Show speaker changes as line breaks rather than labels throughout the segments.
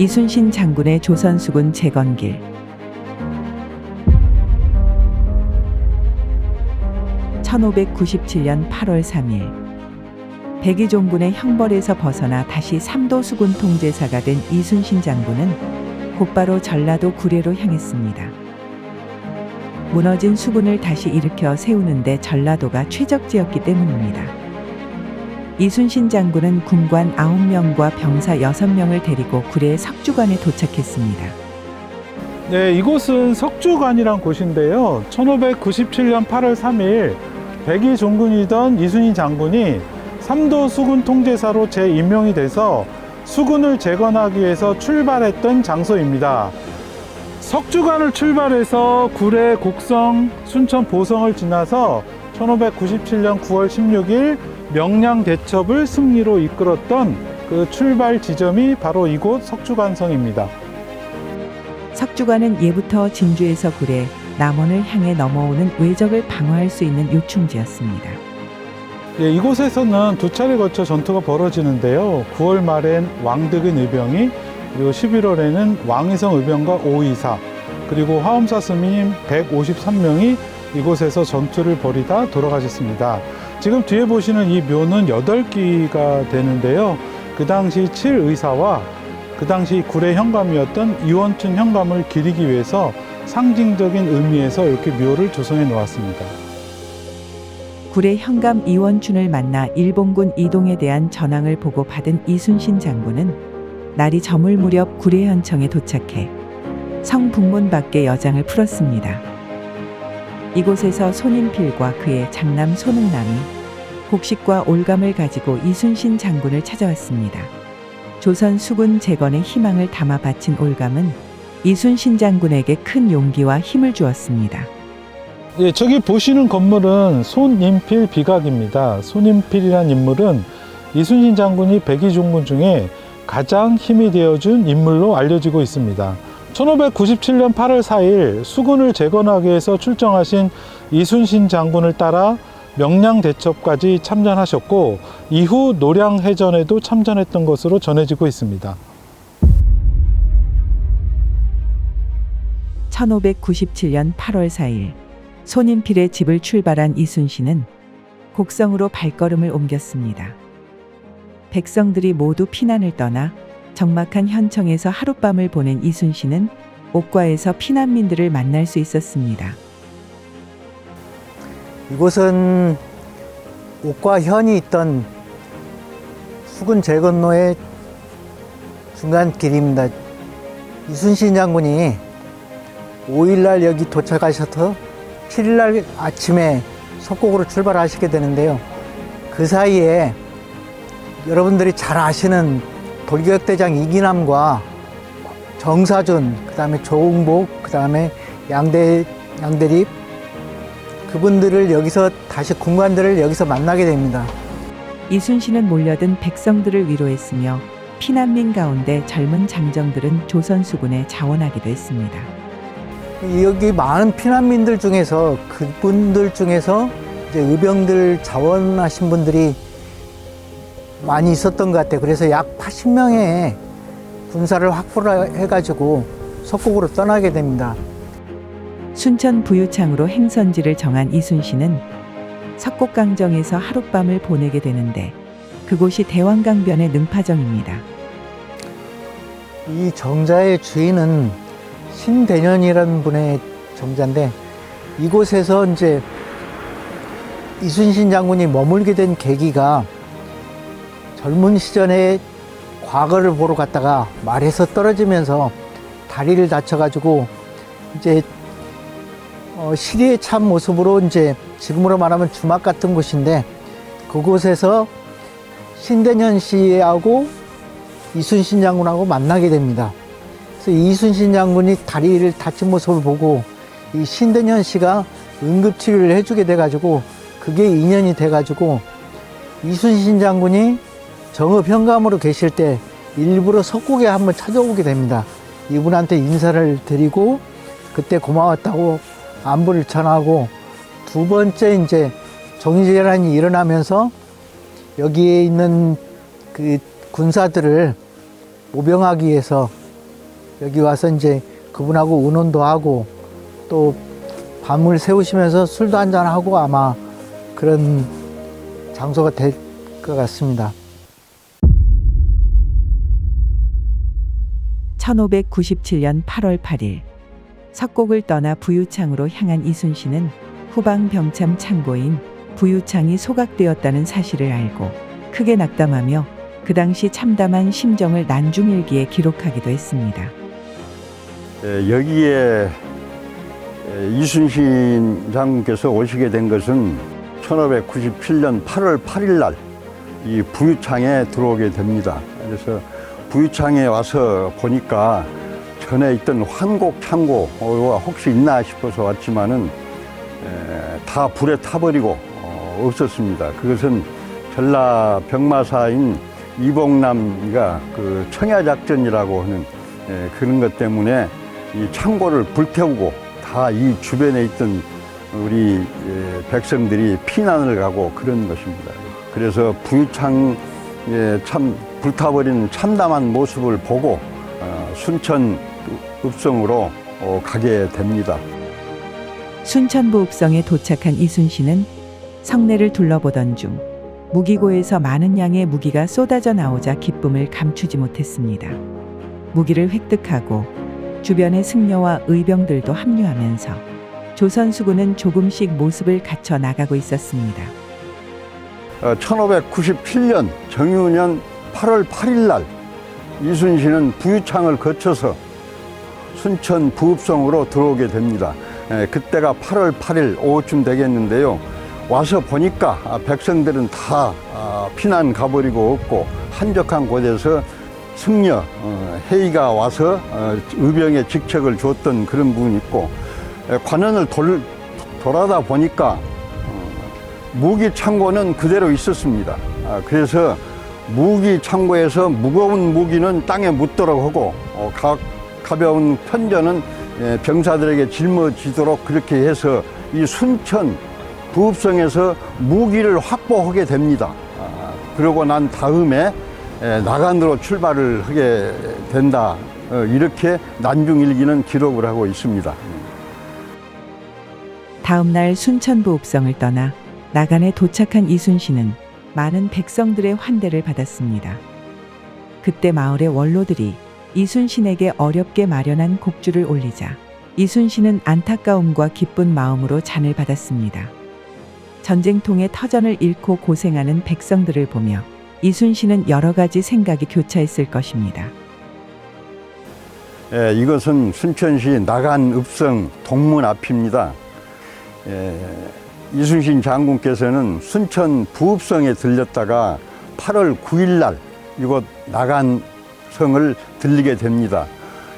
이순신 장군의 조선 수군 재건길. 1597년 8월 3일 백의종군의 형벌에서 벗어나 다시 삼도 수군 통제사가 된 이순신 장군은 곧바로 전라도 구례로 향했습니다. 무너진 수군을 다시 일으켜 세우는데 전라도가 최적지였기 때문입니다. 이순신 장군은 군관 9명과 병사 6명을 데리고 구례 석주관에 도착했습니다.
네, 이곳은 석주관이란 곳인데요. 1597년 8월 3일 백의 종군이던 이순신 장군이 삼도 수군 통제사로 재임명이 돼서 수군을 재건하기 위해서 출발했던 장소입니다. 석주관을 출발해서 구례, 곡성, 순천, 보성을 지나서 1597년 9월 16일 명량 대첩을 승리로 이끌었던 그 출발 지점이 바로 이곳 석주관성입니다.
석주관은 예부터 진주에서 구례, 남원을 향해 넘어오는 외적을 방어할 수 있는 요충지였습니다.
예, 이곳에서는 두 차례 거쳐 전투가 벌어지는데요. 9월 말엔 왕득인 의병이 그리고 11월에는 왕이성 의병과 오이사 그리고 화엄사 스님 153명이 이곳에서 전투를 벌이다 돌아가셨습니다. 지금 뒤에 보시는 이 묘는 8기가 되는데요. 그 당시 7의사와 그 당시 구례 현감이었던 이원춘 현감을 기리기 위해서 상징적인 의미에서 이렇게 묘를 조성해 놓았습니다.
구례 현감 이원춘을 만나 일본군 이동에 대한 전황을 보고 받은 이순신 장군은 날이 저물 무렵 구례 현청에 도착해 성 북문 밖에 여장을 풀었습니다. 이곳에서 손인필과 그의 장남 손흥남이 곡식과 올감을 가지고 이순신 장군을 찾아왔습니다. 조선 수군 재건의 희망을 담아 바친 올감은 이순신 장군에게 큰 용기와 힘을 주었습니다.
예, 저기 보시는 건물은 손인필 비각입니다. 손인필이란 인물은 이순신 장군이 백의종군 중에 가장 힘이 되어준 인물로 알려지고 있습니다. 1597년 8월 4일 수군을 재건하기 위해서 출정하신 이순신 장군을 따라 명량 대첩까지 참전하셨고 이후 노량 해전에도 참전했던 것으로 전해지고 있습니다.
1597년 8월 4일 손인필의 집을 출발한 이순신은 곡성으로 발걸음을 옮겼습니다. 백성들이 모두 피난을 떠나 적막한 현청에서 하룻밤을 보낸 이순신은 옥과에서 피난민들을 만날 수 있었습니다.
이곳은 옥과 현이 있던 수군 재건로의 중간 길입니다. 이순신 장군이 5일날 여기 도착하셔서 7일날 아침에 석곡으로 출발하시게 되는데요. 그 사이에 여러분들이 잘 아시는 돌격대장 이기남과 정사준, 그 다음에 조응복, 그 다음에 양대, 양대립, 그분들을 여기서 다시 군관들을 여기서 만나게 됩니다.
이순신은 몰려든 백성들을 위로했으며 피난민 가운데 젊은 장정들은 조선 수군에 자원하기도 했습니다.
여기 많은 피난민들 중에서 그분들 중에서 이제 의병들 자원하신 분들이 많이 있었던 것 같아요. 그래서 약 80명의 군사를 확보를 해가지고 석국으로 떠나게 됩니다.
순천 부유창으로 행선지를 정한 이순신은 석곡강정에서 하룻밤을 보내게 되는데 그곳이 대왕강변의 능파정입니다.
이 정자의 주인은 신대년이라는 분의 정자인데 이곳에서 이제 이순신 장군이 머물게 된 계기가 젊은 시절에 과거를 보러 갔다가 말에서 떨어지면서 다리를 다쳐가지고 이제 어, 시리의 참 모습으로 이제 지금으로 말하면 주막 같은 곳인데 그곳에서 신대년 씨하고 이순신 장군하고 만나게 됩니다. 그래서 이순신 장군이 다리를 다친 모습을 보고 이 신대년 씨가 응급치료를 해주게 돼가지고 그게 인연이 돼가지고 이순신 장군이 정읍 현감으로 계실 때 일부러 석곡에 한번 찾아오게 됩니다. 이분한테 인사를 드리고 그때 고마웠다고 안부를 전하고 두 번째 이제 정의재란이 일어나면서 여기에 있는 그 군사들을 모병하기 위해서 여기 와서 이제 그분하고 의논도 하고 또 밤을 새우시면서 술도 한잔 하고 아마 그런 장소가 될 것 같습니다.
1597년 8월 8일 석곡을 떠나 부유창으로 향한 이순신은 후방 병참 창고인 부유창이 소각되었다는 사실을 알고 크게 낙담하며 그 당시 참담한 심정을 난중일기에 기록하기도 했습니다.
에, 여기에 에, 이순신 장군께서 오시게 된 것은 1597년 8월 8일 날 이 부유창에 들어오게 됩니다. 그래서 부유창에 와서 보니까 전에 있던 환곡 창고가 혹시 있나 싶어서 왔지만은 에, 다 불에 타버리고 어, 없었습니다. 그것은 전라 병마사인 이봉남이가 그 청야 작전이라고 하는 에, 그런 것 때문에 이 창고를 불태우고 다 이 주변에 있던 우리 에, 백성들이 피난을 가고 그런 것입니다. 그래서 부유창에 참 불타버린 참담한 모습을 보고 어, 순천 읍성으로 어, 가게 됩니다.
순천부 읍성에 도착한 이순신은 성내를 둘러보던 중 무기고에서 많은 양의 무기가 쏟아져 나오자 기쁨을 감추지 못했습니다. 무기를 획득하고 주변의 승려와 의병들도 합류하면서 조선 수군은 조금씩 모습을 갖춰 나가고 있었습니다.
어, 1597년 정유년 8월 8일 날 이순신은 부유창을 거쳐서 순천 부읍성으로 들어오게 됩니다. 에, 그때가 8월 8일 오후쯤 되겠는데요. 와서 보니까 아, 백성들은 다 아, 피난 가버리고 없고 한적한 곳에서 승려 어, 회의가 와서 어, 의병의 직책을 줬던 그런 부분이 있고 에, 관원을 돌, 돌아다 보니까 무기 창고는 그대로 있었습니다. 아, 그래서 무기 창고에서 무거운 무기는 땅에 묻도록 하고 어, 가, 가벼운 편전은 예, 병사들에게 짊어지도록 그렇게 해서 이 순천 부읍성에서 무기를 확보하게 됩니다. 아, 그러고 난 다음에 예, 나간으로 출발을 하게 된다. 어, 이렇게 난중일기는 기록을 하고 있습니다.
다음 날 순천 부읍성을 떠나 나간에 도착한 이순신은 많은 백성들의 환대를 받았습니다. 그때 마을의 원로들이 이순신에게 어렵게 마련한 곡주를 올리자 이순신은 안타까움과 기쁜 마음으로 잔을 받았습니다. 전쟁통에 터전을 잃고 고생하는 백성들을 보며 이순신은 여러 가지 생각이 교차했을 것입니다.
예, 이것은 순천시 나간 읍성 동문 앞입니다. 예, 이순신 장군께서는 순천 부읍성에 들렸다가 8월 9일 날 이곳 나간 성을 들리게 됩니다.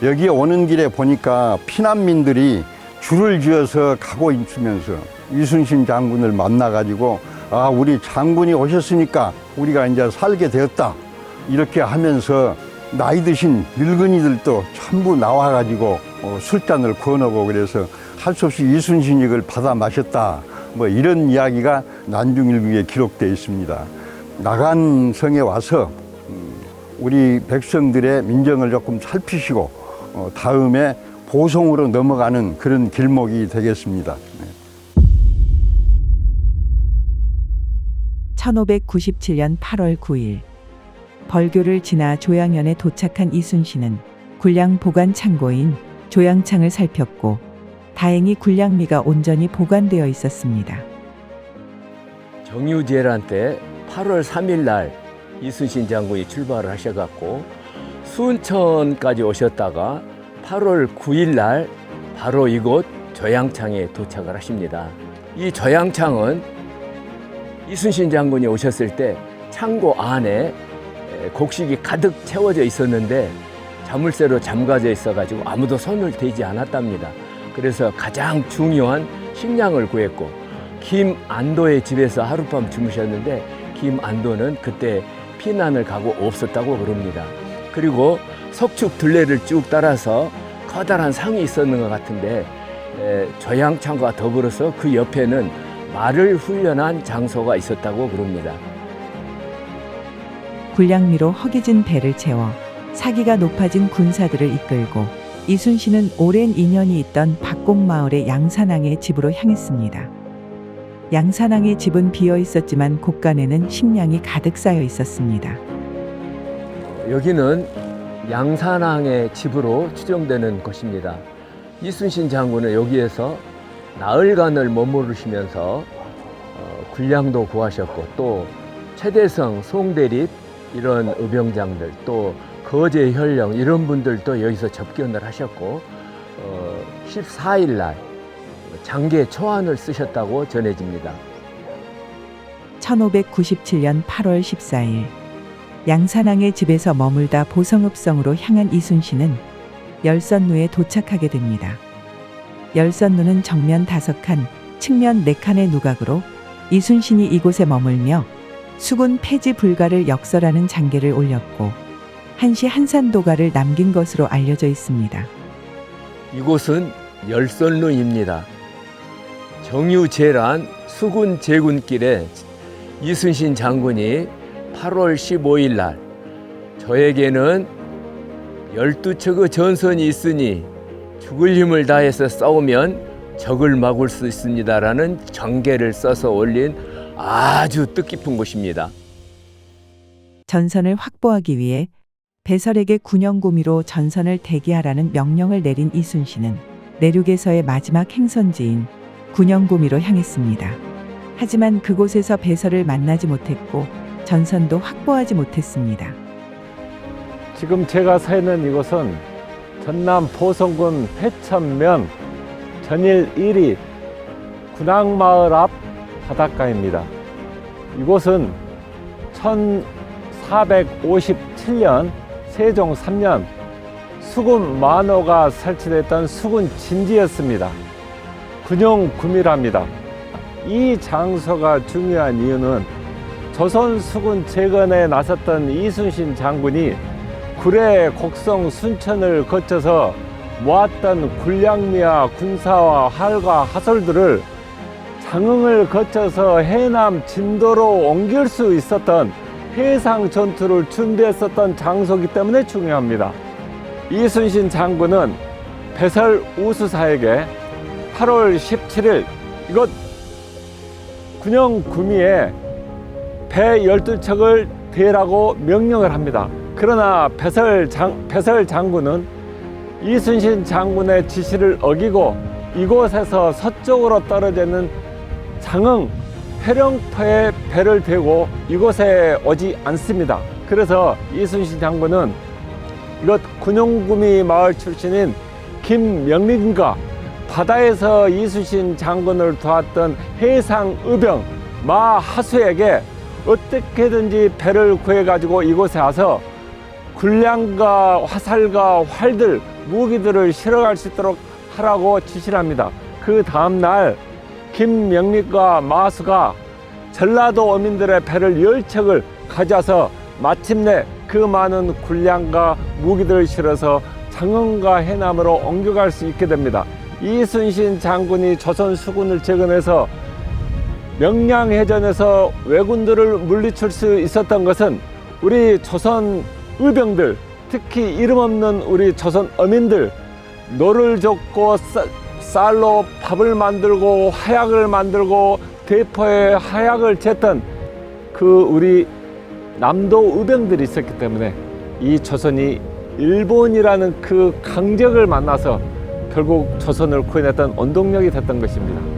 여기에 오는 길에 보니까 피난민들이 줄을 지어서 가고 있으면서 이순신 장군을 만나가지고 아, 우리 장군이 오셨으니까 우리가 이제 살게 되었다. 이렇게 하면서 나이 드신 늙은이들도 전부 나와가지고 어, 술잔을 권하고 그래서 할 수 없이 이순신익을 받아 마셨다. 뭐 이런 이야기가 난중일기에 기록되어 있습니다. 나간 성에 와서 음, 우리 백성들의 민정을 조금 살피시고 어, 다음에 보성으로 넘어가는 그런 길목이 되겠습니다. 네.
1597년 8월 9일 벌교를 지나 조양현에 도착한 이순신은 군량 보관 창고인 조양창을 살폈고 다행히 군량미가 온전히 보관되어 있었습니다.
정유재란 때 8월 3일 날 이순신 장군이 출발을 하셔갖고 순천까지 오셨다가 8월 9일 날 바로 이곳 조양창에 도착을 하십니다. 이 조양창은 이순신 장군이 오셨을 때 창고 안에 곡식이 가득 채워져 있었는데 자물쇠로 잠가져 있어가지고 아무도 손을 대지 않았답니다. 그래서 가장 중요한 식량을 구했고 김안도의 집에서 하룻밤 주무셨는데 김안도는 그때 피난을 가고 없었다고 그럽니다. 그리고 석축 둘레를 쭉 따라서 커다란 상이 있었는 것 같은데 에, 조양창과 더불어서 그 옆에는 말을 훈련한 장소가 있었다고 그럽니다.
군량미로 허기진 배를 채워 사기가 높아진 군사들을 이끌고 이순신은 오랜 인연이 있던 박곡마을의 양산항의 집으로 향했습니다. 양산항의 집은 비어 있었지만 곳간에는 식량이 가득 쌓여 있었습니다.
여기는 양산항의 집으로 추정되는 곳입니다. 이순신 장군은 여기에서 나흘간을 머무르시면서 어, 군량도 구하셨고 또 최대성, 송대립 이런 의병장들 또 거제 현령 이런 분들도 여기서 접견을 하셨고 어, 14일 날 장계 초안을 쓰셨다고 전해집니다.
1597년 8월 14일 양산항의 집에서 머물다 보성읍성으로 향한 이순신은 열선루에 도착하게 됩니다. 열선루는 정면 다섯 칸, 측면 네 칸의 누각으로 이순신이 이곳에 머물며 수군 폐지 불가를 역설하는 장계를 올렸고 한시 한산도가를 남긴 것으로 알려져 있습니다.
이곳은 열선루입니다. 정유재란 수군 제군길에 이순신 장군이 8월 15일 날 저에게는 열두 척의 전선이 있으니 죽을 힘을 다해서 싸우면 적을 막을 수 있습니다라는 전개를 써서 올린 아주 뜻깊은 곳입니다.
전선을 확보하기 위해 배설에게 군영구미로 전선을 대기하라는 명령을 내린 이순신은 내륙에서의 마지막 행선지인 군영구미로 향했습니다. 하지만 그곳에서 배설을 만나지 못했고 전선도 확보하지 못했습니다.
지금 제가 서 있는 이곳은 전남 보성군 회천면 전일 1위 군항마을 앞 바닷가입니다. 이곳은 1457년 세종 3년 수군 만호가 설치됐던 수군 진지였습니다. 군용구미랍니다. 이 장소가 중요한 이유는 조선 수군 재건에 나섰던 이순신 장군이 구례, 곡성, 순천을 거쳐서 모았던 군량미와 군사와 활과 하솔들을 장흥을 거쳐서 해남 진도로 옮길 수 있었던 해상 전투를 준비했었던 장소이기 때문에 중요합니다. 이순신 장군은 배설 우수사에게 8월 17일 이곳 군영 구미에 배 12척을 대라고 명령을 합니다. 그러나 배설, 장, 배설 장군은 이순신 장군의 지시를 어기고 이곳에서 서쪽으로 떨어져 있는 장흥 해령터에 배를 대고 이곳에 오지 않습니다. 그래서 이순신 장군은 이곳 군용구미 마을 출신인 김명린과 바다에서 이순신 장군을 도왔던 해상 의병 마하수에게 어떻게든지 배를 구해가지고 이곳에 와서 군량과 화살과 활들, 무기들을 실어갈 수 있도록 하라고 지시를 합니다. 그 다음날 김명립과 마수가 전라도 어민들의 배를 열 척을 가져와서 마침내 그 많은 군량과 무기들을 실어서 장흥과 해남으로 옮겨갈 수 있게 됩니다. 이순신 장군이 조선 수군을 재건해서 명량해전에서 왜군들을 물리칠 수 있었던 것은 우리 조선 의병들, 특히 이름 없는 우리 조선 어민들 노를 젓고 쌀- 쌀로 밥을 만들고 하약을 만들고 대포에 하약을 쟀던 그 우리 남도 의병들이 있었기 때문에 이 조선이 일본이라는 그 강적을 만나서 결국 조선을 구해냈던 원동력이 됐던 것입니다.